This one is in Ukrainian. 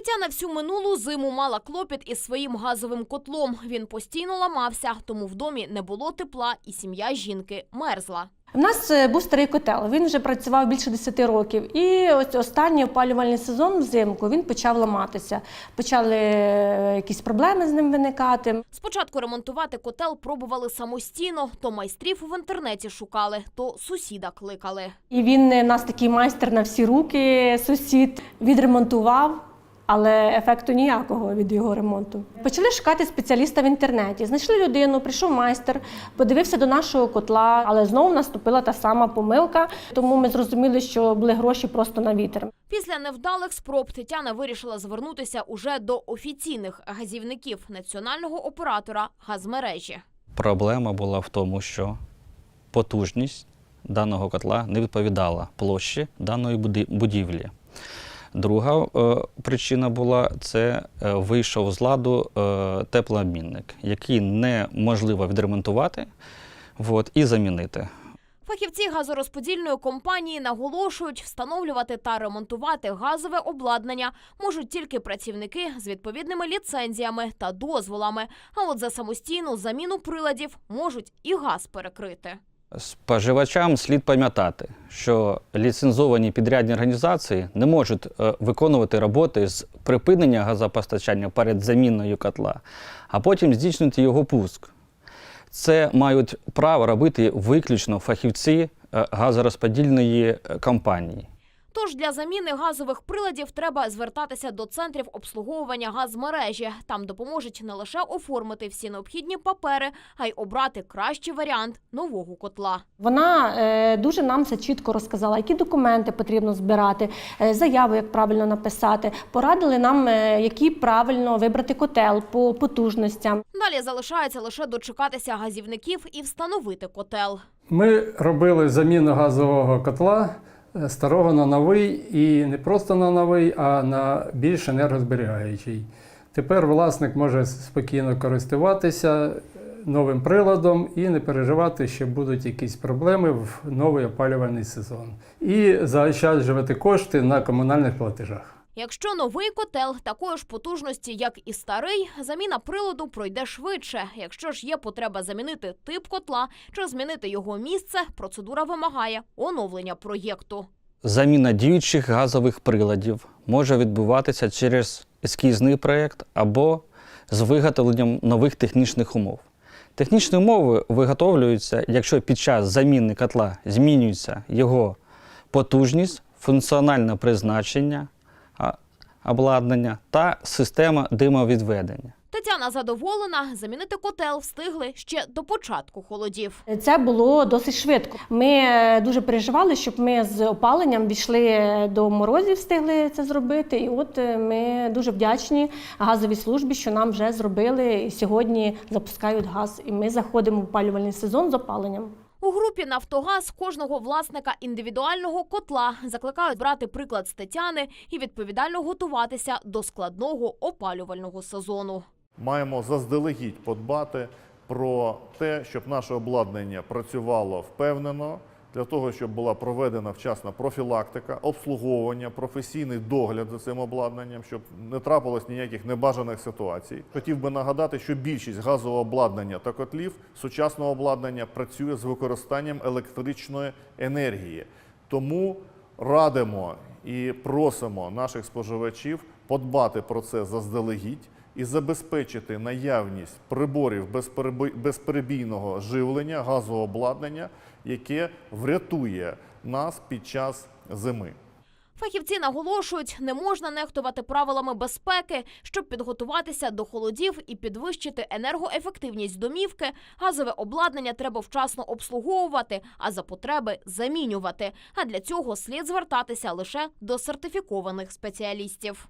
Тетяна всю минулу зиму мала клопіт із своїм газовим котлом. Він постійно ламався, тому в домі не було тепла, і сім'я жінки мерзла. У нас е, був старий котел. Він вже працював більше 10 років. І ось останній опалювальний сезон взимку він почав ламатися. Почали е, якісь проблеми з ним виникати. Спочатку ремонтувати котел пробували самостійно, то майстрів в інтернеті шукали, то сусіда кликали. І він е, у нас такий майстер на всі руки, сусід відремонтував. Але ефекту ніякого від його ремонту. Почали шукати спеціаліста в інтернеті. Знайшли людину, прийшов майстер, подивився до нашого котла, але знову наступила та сама помилка. Тому ми зрозуміли, що були гроші просто на вітер. Після невдалих спроб Тетяна вирішила звернутися уже до офіційних газівників національного оператора газмережі. Проблема була в тому, що потужність даного котла не відповідала площі даної будівлі. Друга е, причина була це е, вийшов з ладу е, теплообмінник, який неможливо відремонтувати от, і замінити. Фахівці газорозподільної компанії наголошують, встановлювати та ремонтувати газове обладнання можуть тільки працівники з відповідними ліцензіями та дозволами. А от за самостійну заміну приладів можуть і газ перекрити. Споживачам слід пам'ятати, що ліцензовані підрядні організації не можуть е, виконувати роботи з припинення газопостачання перед заміною котла, а потім здійснити його пуск. Це мають право робити виключно фахівці е, газорозподільної е, компанії. Тож для заміни газових приладів треба звертатися до центрів обслуговування газмережі. Там допоможуть не лише оформити всі необхідні папери, а й обрати кращий варіант нового котла. Вона е, дуже нам все чітко розказала, які документи потрібно збирати, е, заяву, як правильно написати. Порадили нам, е, який правильно вибрати котел по потужностям. Далі залишається лише дочекатися газівників і встановити котел. Ми робили заміну газового котла старого на новий і не просто на новий, а на більш енергозберігаючий. Тепер власник може спокійно користуватися е, новим приладом і не переживати, що будуть якісь проблеми в новий опалювальний сезон. І заощаджувати кошти на комунальних платежах. Якщо новий котел такої ж потужності, як і старий, заміна приладу пройде швидше. Якщо ж є потреба замінити тип котла чи змінити його місце, процедура вимагає оновлення проєкту. Заміна діючих газових приладів може відбуватися через ескізний проєкт або з виготовленням нових технічних умов. Технічні умови виготовлюються, якщо під час заміни котла змінюється його потужність, функціональне призначення обладнання та система димовідведення. Тетяна задоволена, замінити котел встигли ще до початку холодів. Це було досить швидко. Ми е, дуже переживали, щоб ми з опаленням війшли до морозів, встигли це зробити. І от е, ми дуже вдячні газовій службі, що нам вже зробили і сьогодні запускають газ. І ми заходимо в опалювальний сезон з опаленням. У групі Нафтогаз кожного власника індивідуального котла закликають брати приклад з Тетяни і відповідально готуватися до складного опалювального сезону. Маємо заздалегідь подбати про те, щоб наше обладнання працювало впевнено, для того, щоб була проведена вчасна профілактика, обслуговування, професійний догляд за цим обладнанням, щоб не трапилось ніяких небажаних ситуацій. Хотів би нагадати, що більшість газового обладнання та котлів сучасного обладнання працює з використанням електричної енергії. Тому радимо і просимо наших споживачів подбати про це заздалегідь і забезпечити наявність приборів безперебійного живлення, газового обладнання, яке врятує нас під час зими. Фахівці наголошують, не можна нехтувати правилами безпеки, щоб підготуватися до холодів і підвищити енергоефективність домівки. Газове обладнання треба вчасно обслуговувати, а за потреби замінювати. А для цього слід звертатися лише до сертифікованих спеціалістів.